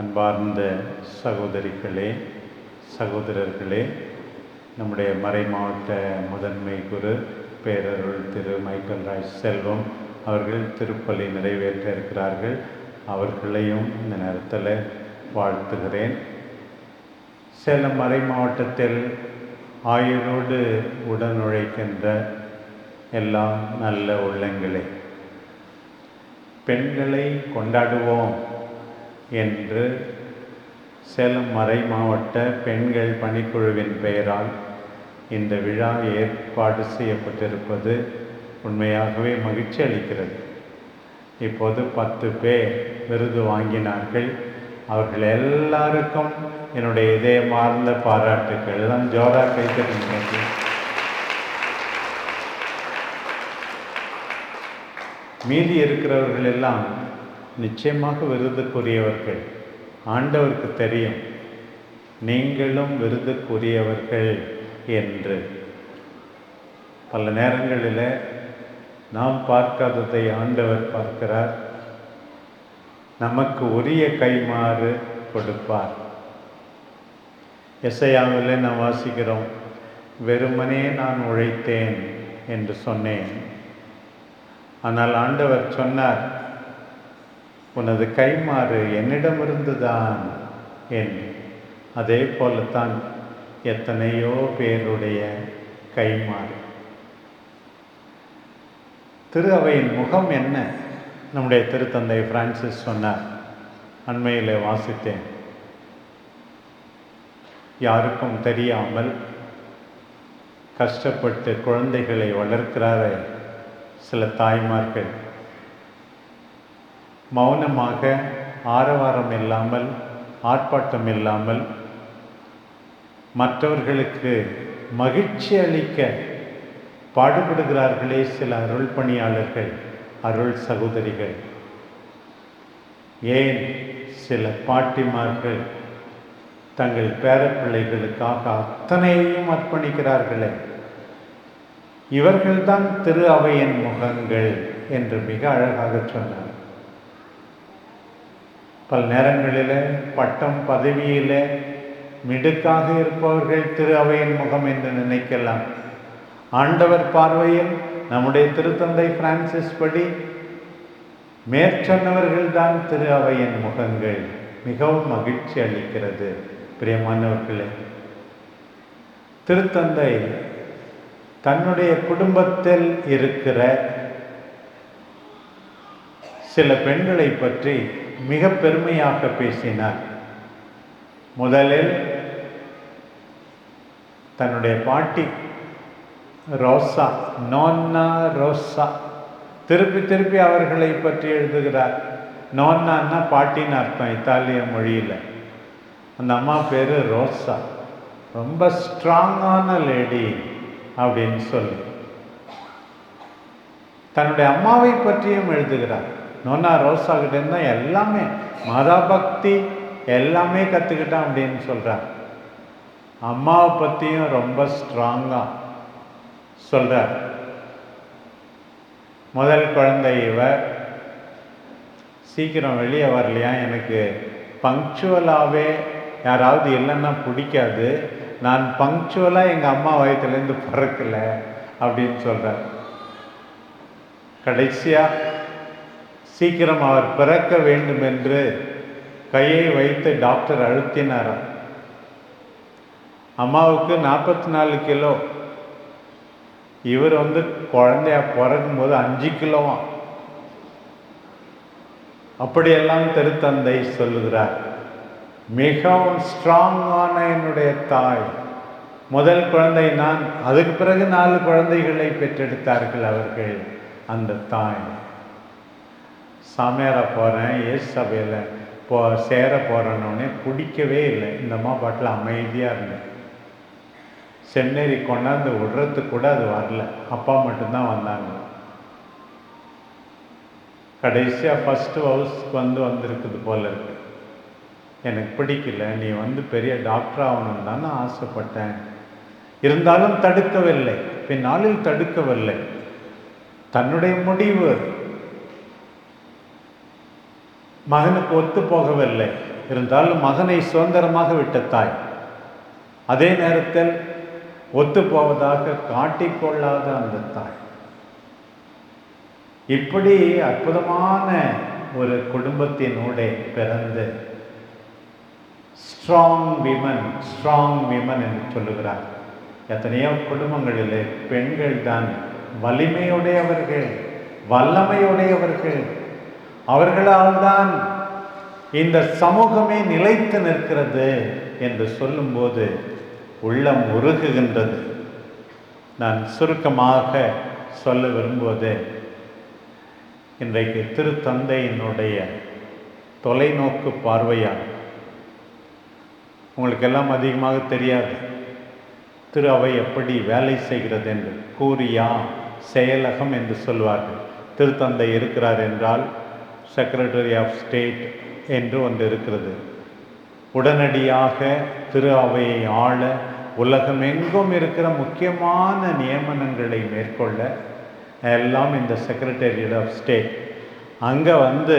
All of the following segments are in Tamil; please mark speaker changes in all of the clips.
Speaker 1: அன்பார்ந்த சகோதரிகளே சகோதரர்களே நம்முடைய மறைமாவட்ட முதன்மை குரு பேரருள் திரு மைக்கேல் ராய் செல்வம் அவர்கள் திருப்பலி நிறைவேற்ற இருக்கிறார்கள். அவர்களையும் இந்த நேரத்தில் வாழ்த்துகிறேன். சேலம் மறை மாவட்டத்தில் ஆயுளோடு உடனுழைக்கின்ற எல்லாம் நல்ல உள்ளங்களே பெண்களை கொண்டாடுவோம். என்று சேலம் மறை மாவட்ட பெண்கள் பணிக்குழுவின் பெயரால் இந்த விழா ஏற்பாடு செய்யப்பட்டிருப்பது உண்மையாகவே மகிழ்ச்சி அளிக்கிறது. இப்போது பத்து பேர் விருது வாங்கினார்கள். அவர்கள் எல்லாருக்கும் என்னுடைய இதயமார்ந்த பாராட்டுக்கள். எல்லாம் ஜோரா கைத்தறிஞர்கள் மீதி இருக்கிறவர்கள் எல்லாம் நிச்சயமாக விருதுக்குரியவர்கள். ஆண்டவருக்கு தெரியும். நீங்களும் விருதுக்குரியவர்கள் என்று. பல நேரங்களில் நாம் பார்க்காததை ஆண்டவர் பார்க்கிறார். நமக்கு உரிய கைமாறு கொடுப்பார். இசையாவில் நாம் வாசிக்கிறோம் வெறுமனே நான் உழைத்தேன் என்று சொன்னேன். ஆனால் ஆண்டவர் சொன்னார் உனது கைமாறு என்னிடமிருந்து தான் என். அதே போலத்தான் எத்தனையோ பேருடைய கைமாறு திரு அவையின் முகம் என்ன? நம்முடைய திருத்தந்தை பிரான்சிஸ் சொன்னார். அண்மையில் வாசித்தேன். யாருக்கும் தெரியாமல் கஷ்டப்பட்டு குழந்தைகளை வளர்க்கிறாரே சில தாய்மார்கள். மௌனமாக ஆரவாரம் இல்லாமல் ஆர்ப்பாட்டம் இல்லாமல் மற்றவர்களுக்கு மகிழ்ச்சி அளிக்க பாடுபடுகிறார்களே சில அருள் பணியாளர்கள் அருள் சகோதரிகள். ஏன் சில பாட்டிமார்கள் தங்கள் பேரப்பிள்ளைகளுக்காக அத்தனையும் அர்ப்பணிக்கிறார்களே? இவர்கள்தான் திரு அவையின் முகங்கள் என்று மிக அழகாக சொன்னார். பல நேரங்களில் பட்டம் பதவியில் மிடுக்காக இருப்பவர்கள் திரு அவையின் முகம் என்று நினைக்கலாம். ஆண்டவர் பார்வையில் நம்முடைய திருத்தந்தை பிரான்சிஸ் படி மேற்சொன்னவர்கள்தான் திரு அவையின் முகங்கள் மிகவும் மகிழ்ச்சி அளிக்கிறது. பிரியமானவர்களே திருத்தந்தை தன்னுடைய குடும்பத்தில் இருக்கிற சில பெண்களை பற்றி மிக பெருமையாக பேசினார். முதலில் தன்னுடைய பாட்டி ரோசா நோன்னா ரோசா திருப்பி திருப்பி அவர்களை பற்றி எழுதுகிறார். நோன்னான்னா பாட்டின்னு அர்த்தம் இத்தாலிய மொழியில். அந்த அம்மா பேர் ரோசா. ரொம்ப ஸ்ட்ராங்கான லேடி அப்படின்னு சொல்லி. தன்னுடைய அம்மாவை பற்றியும் எழுதுகிறார். நோனா ரோசா கிட்டேருந்து தான் எல்லாமே மத பக்தி எல்லாமே கற்றுக்கிட்டான் அப்படின்னு சொல்கிறார் அம்மாவை பற்றியும் ரொம்ப ஸ்ட்ராங்காக சொல்கிறார் முதல் குழந்தை இவர். சீக்கிரம் வெளியே வரலையா? எனக்கு பங்க்சுவலாகவே யாராவது இல்லைன்னா பிடிக்காது. நான் பங்க்சுவலாக எங்கள் அம்மா வயத்துலேருந்து பிறக்கலை அப்படின்னு சொல்கிறார் கடைசியாக சீக்கிரம் அவர் பிறக்க வேண்டும் என்று கையை வைத்து டாக்டர் அழுத்தினாராம். அம்மாவுக்கு நாற்பத்தி நாலு கிலோ. இவர் வந்து குழந்தையா பிறக்கும்போது அஞ்சு கிலோவாம் அப்படியெல்லாம் திருத்தந்தை சொல்லுகிறார். மிகவும் ஸ்ட்ராங்கான என்னுடைய தாய். முதல் குழந்தை நான். அதுக்கு பிறகு நாலு குழந்தைகளை பெற்றெடுத்தார்கள் அவர்கள் அந்த தாய். சாமியாராக போகிறேன் ஏசு சபையில் போ சேர போகிறேன்னொடனே பிடிக்கவே இல்லை. இந்த அம்மா பாட்டில் அமைதியாக இருந்தேன் சென்னேரி கொண்டாந்து விடுறதுக்கு கூட அது வரல. அப்பா மட்டும்தான் வந்தாங்க. கடைசியாக ஃபஸ்ட்டு ஹவுஸ்க்கு வந்து வந்திருக்குது போல இருக்கு. எனக்கு பிடிக்கல. நீ வந்து பெரிய டாக்டர் ஆகணும் தானே ஆசைப்பட்டேன். இருந்தாலும் தடுக்கவில்லை. பின்னாளில் தடுக்கவில்லை. தன்னுடைய முடிவு மகனுக்கு ஒத்து போகவில்லை. இருந்தாலும் மகனை சுதந்திரமாக விட்ட தாய். அதே நேரத்தில் ஒத்துப்போவதாக காட்டிக்கொள்ளாத அந்த தாய். இப்படி அற்புதமான ஒரு குடும்பத்தினூடே பிறந்து ஸ்ட்ராங் விமன் ஸ்ட்ராங் விமன் என்று சொல்லுகிறார். எத்தனையோ குடும்பங்களிலே பெண்கள் தான் வலிமையுடையவர்கள் வல்லமையுடையவர்கள் அவர்களால் தான் இந்த சமூகமே நிலைத்து நிற்கிறது என்று சொல்லும்போது உள்ளம் உருகுகின்றது. நான் சுருக்கமாக சொல்ல விரும்புவது இன்றைக்கு திருத்தந்தையினுடைய தொலைநோக்கு பார்வையால். உங்களுக்கெல்லாம் அதிகமாக தெரியாது. திரு அவை எப்படி வேலை செய்கிறது என்று கூறியா செயலகம் என்று சொல்வார்கள். திருத்தந்தை இருக்கிறார் என்றால் செக்ரட்டரி ஆஃப் ஸ்டேட் என்று ஒன்று இருக்கிறது உடனடியாக திரு அவையை ஆள உலகமெங்கும் இருக்கிற முக்கியமான நியமனங்களை மேற்கொள்ள எல்லாம் இந்த செக்ரட்டரியட் ஆஃப் ஸ்டேட் அங்கே வந்து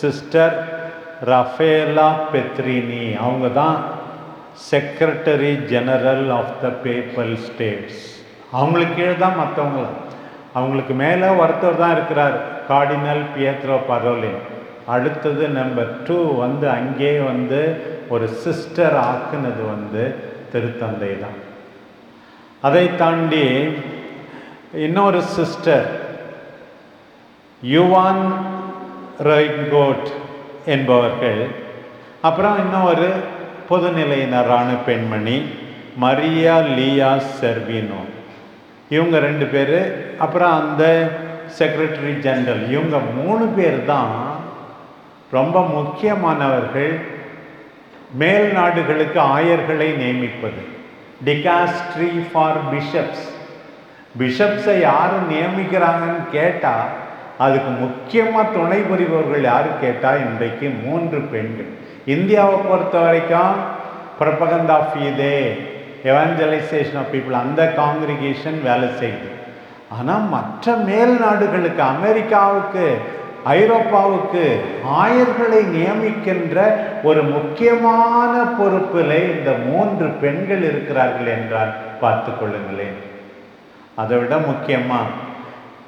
Speaker 1: சிஸ்டர் ரஃபேலா பெத்ரினி அவங்க தான் secretary general of the papal states அவங்களுக்கு கீழே தான் மற்றவங்களாம் அவங்களுக்கு மேலே ஒருத்தர் தான் இருக்கிறார். Cardinal Pietro Parolin. அடுத்தது நம்பர் டூ வந்து அங்கே வந்து ஒரு சிஸ்டர் ஆக்குனது வந்து திருத்தந்தை தான் அதை தாண்டி இன்னொரு சிஸ்டர் யுவான் ரைட்கோட் என்பவர்கள் அப்புறம் இன்னும் ஒரு பொதுநிலையினரான பெண்மணி மரியா லியா செர்வினோ. இவங்க ரெண்டு பேர் அப்புறம் அந்த செக்ரட்டரி ஜெனரல் இவங்க மூணு பேர் தான் ரொம்ப முக்கியமானவர்கள். மேல் நாடுகளுக்கு ஆயர்களை நியமிப்பது. டிகாஸ்ட்ரி ஃபார் பிஷப்ஸ் பிஷப்ஸை யார் நியமிக்கிறாங்கன்னு கேட்டால் அதுக்கு முக்கியமாக துணை புரிபவர்கள் யார் கேட்டால் இன்றைக்கு மூன்று பெண்கள். இந்தியாவை பொறுத்த வரைக்கும் பிரபகந்த் ஆஃப் இதே எவாஞ்சலைசேஷன் ஆஃப் பீப்புள் அந்த காங்கிரிகேஷன் வேலை செய்யுது ஆனால் மற்ற மேல் நாடுகளுக்கு அமெரிக்காவுக்கு ஐரோப்பாவுக்கு ஆயர்களை நியமிக்கின்ற ஒரு முக்கியமான பொறுப்பில் இந்த மூன்று பெண்கள் இருக்கிறார்கள் என்றால் பார்த்து கொள்ளுங்களேன். அதை விட முக்கியமாக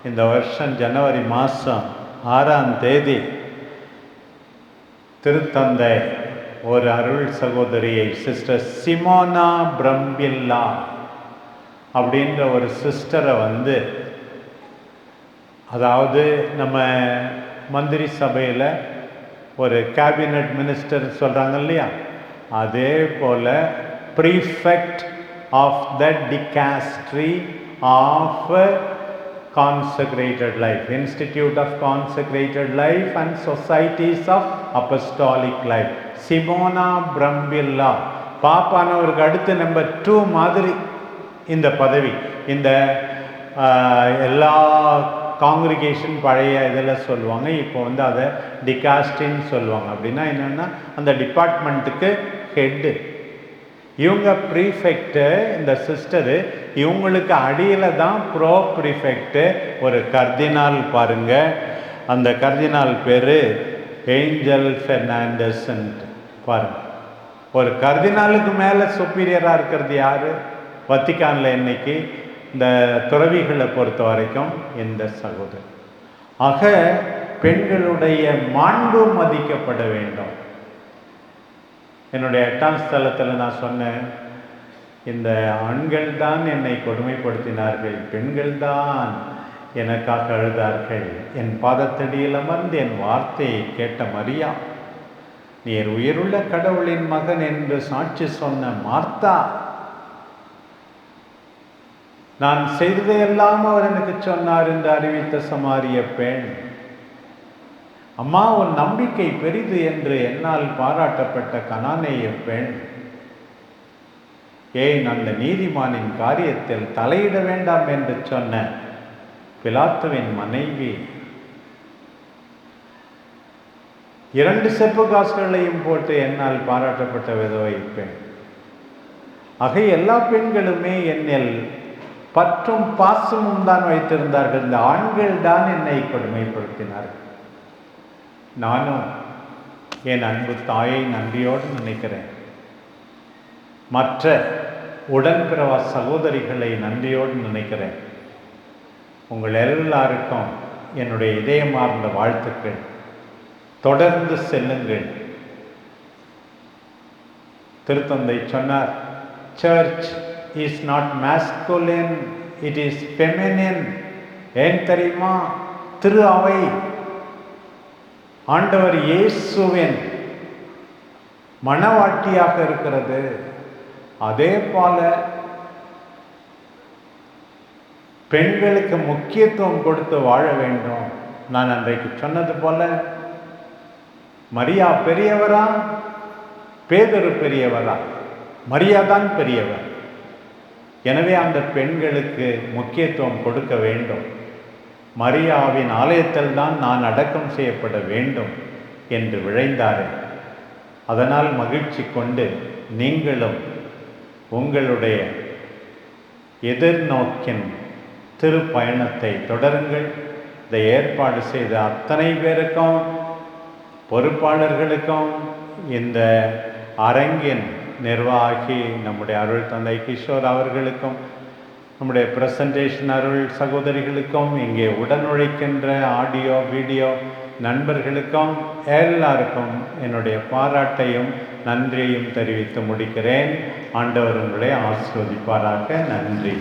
Speaker 1: இந்த வருஷம் ஜனவரி மாதம் ஆறாம் தேதி திருத்தந்தை ஒரு அருள் சகோதரியை சிஸ்டர் சிமோனா பிரம்பில்லா அப்படின்ற ஒரு சிஸ்டரை வந்து அதாவது நம்ம மந்திரி சபையில் ஒரு கேபினட் மினிஸ்டர் சொல்கிறாங்க இல்லையா? அதே போல் prefect of the dicastery of consecrated life institute of consecrated life and societies of apostolic life Simona Brambilla பாப்பானவருக்கு அடுத்து நம்பர் டூ மாதிரி. இந்த பதவி இந்த எல்லா காங்கிரிகேஷன் பழைய இதில் சொல்லுவாங்க. இப்போ வந்து அதை டிகாஸ்டின்னு சொல்லுவாங்க. அப்படின்னா என்னென்னா அந்த டிபார்ட்மெண்ட்டுக்கு ஹெட்டு இவங்க ப்ரீஃபெக்டு இந்த சிஸ்டரு இவங்களுக்கு அடியில் தான் ப்ரோ ப்ரீஃபெக்ட்டு ஒரு கர்தினால் பாருங்கள் அந்த கர்தினால் பேர் ஏஞ்சல் ஃபெர்னாண்டஸ்ன்ட்டு பாருங்கள் ஒரு கர்தினாலுக்கு மேலே சுப்பீரியராக இருக்கிறது யார்? வத்திக்கானில் இன்னைக்கு இந்த துறவிகளை பொறுத்த வரைக்கும் இந்த சகோதரி ஆக பெண்களுடைய மாண்பு மதிக்கப்பட வேண்டும். என்னுடைய எட்டாம் ஸ்தலத்தில் நான் சொன்னேன் இந்த ஆண்கள் தான் என்னை கொடுமைப்படுத்தினார்கள் பெண்கள் தான் எனக்காக அழுதார்கள் என் பாதத்தடியில் அமர்ந்து என் வார்த்தையை கேட்ட மரியா நீர் உயிருள்ள கடவுளின் மகன் என்று சாட்சி சொன்ன மார்த்தா நான் செய்ததையெல்லாம் அவர் எனக்கு சொன்னார் என்று அறிவித்த சமாரிய பெண். அம்மா உன் நம்பிக்கை பெரிது என்று என்னால் பாராட்டப்பட்ட கனானேய பெண். ஏன் அந்த நீதிமானின் காரியத்தில் தலையிட வேண்டாம் என்று சொன்ன பிலாத்துவின் மனைவி? இரண்டு செப்பு காசுகளையும் போட்டு என்னால் பாராட்டப்பட்ட விதவை பெண். ஆக எல்லா பெண்களுமே என்னில் பற்றும் பாசமும் தான் வைத்திருந்தார்கள். இந்த ஆண்கள் தான் என்னை கொடுமைப்படுத்தினார்கள். நானும் என் அன்பு தாயை நன்றியோடு நினைக்கிறேன். மற்ற உடன்பிறவா சகோதரிகளை நன்றியோடு நினைக்கிறேன். உங்கள் எல்லாருக்கும் என்னுடைய இதயமார்ந்த வாழ்த்துக்கள். தொடர்ந்து செல்லுங்கள். திருத்தந்தை சொன்னார் church is not masculine it is feminine ஏன் தெரியுமா? திரு அவை. ஆண்டவர் இயேசுவின் மனவாட்டியாக இருக்கிறது. அதே போல பெண்களுக்கு முக்கியத்துவம் கொடுத்து வாழ வேண்டும். நான் அன்றைக்கு சொன்னது போல மரியா பெரியவரா? பேதொரு பெரியவரா? மரியா தான் பெரியவர். எனவே அந்த பெண்களுக்கு முக்கியத்துவம் கொடுக்க வேண்டும். மரியாவின் ஆலயத்தில் தான் நான் அடக்கம் செய்யப்பட வேண்டும் என்று விழைந்தாரே. அதனால் மகிழ்ச்சி கொண்டு நீங்களும் உங்களுடைய எதிர்நோக்கின் திருப்பயணத்தை தொடருங்கள். இதை ஏற்பாடு செய்த அத்தனை பேருக்கும் பொறுப்பாளர்களுக்கும் இந்த அரங்கின் நிர்வாகி நம்முடைய அருள் தந்தை கிஷோர் அவர்களுக்கும் நம்முடைய பிரசன்டேஷன் அருள் சகோதரிகளுக்கும் இங்கே உடனுழைக்கின்ற ஆடியோ வீடியோ நண்பர்களுக்கும் எல்லாருக்கும் என்னுடைய பாராட்டையும் நன்றியையும் தெரிவித்து முடிக்கிறேன். ஆண்டவர் உங்களை நன்றி.